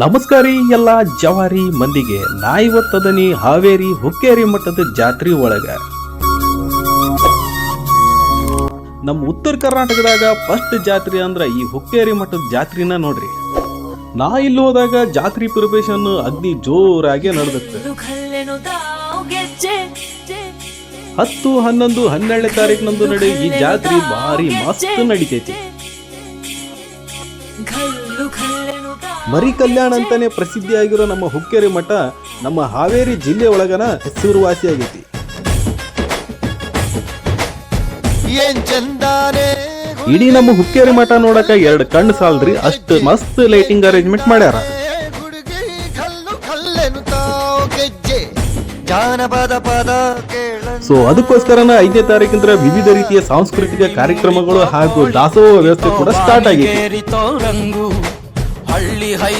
ನಮಸ್ಕಾರಿ ಎಲ್ಲ ಜವಾರಿ ಮಂದಿಗೆ ನಾ ಇವತ್ತದನಿ ಹಾವೇರಿ ಹುಕ್ಕೇರಿ ಮಠದ ಜಾತ್ರೆ ಒಳಗ. ನಮ್ಮ ಉತ್ತರ ಕರ್ನಾಟಕದಾಗ ಫಸ್ಟ್ ಜಾತ್ರೆ ಅಂದ್ರ ಈ ಹುಕ್ಕೇರಿ ಮಠದ ಜಾತ್ರಿನ ನೋಡ್ರಿ. ನಾ ಇಲ್ಲಿ ಹೋದಾಗ ಜಾತ್ರೆ ಪ್ರಿಪರೇಷನ್ ಅಗ್ನಿ ಜೋರಾಗಿ ನಡೆದತ್ತೆ. ಹತ್ತು ಹನ್ನೊಂದು ಹನ್ನೆರಡನೇ ತಾರೀಕಿನಂದು ನಡೆ ಈ ಜಾತ್ರೆ ಭಾರಿ ಮಸ್ತ್ ನಡಿತೈತಿ. ಮರಿ ಕಲ್ಯಾಣ ಅಂತಾನೆ ಪ್ರಸಿದ್ಧಿಯಾಗಿರೋ ನಮ್ಮ ಹುಕ್ಕೇರಿ ಮಠ ನಮ್ಮ ಹಾವೇರಿ ಜಿಲ್ಲೆ ಒಳಗನ ಹೆಸರುವಾಸಿಯಾಗೈತಿ. ಇಡೀ ನಮ್ಮ ಹುಕ್ಕೇರಿ ಮಠ ನೋಡಕ ಎರಡು ಕಣ್ಣು ಸಾಲ್ರಿ ಅಷ್ಟು ಮಸ್ತ್ ಲೈಟಿಂಗ್ ಅರೇಂಜ್ಮೆಂಟ್ ಮಾಡ್ಯಾರ. ಜಾನಪದ ಪದ ಕೇಳ ಸೊ ಅದಕ್ಕೋಸ್ಕರನ ಐದನೇ ತಾರೀಕಿಂದ ವಿವಿಧ ರೀತಿಯ ಸಾಂಸ್ಕೃತಿಕ ಕಾರ್ಯಕ್ರಮಗಳು ಹಾಗೂ ದಾಸೋಹ ವ್ಯವಸ್ಥೆ ಕೂಡ ಸ್ಟಾರ್ಟ್ ಆಗಿದೆ. ಹಳ್ಳಿ ಹೈ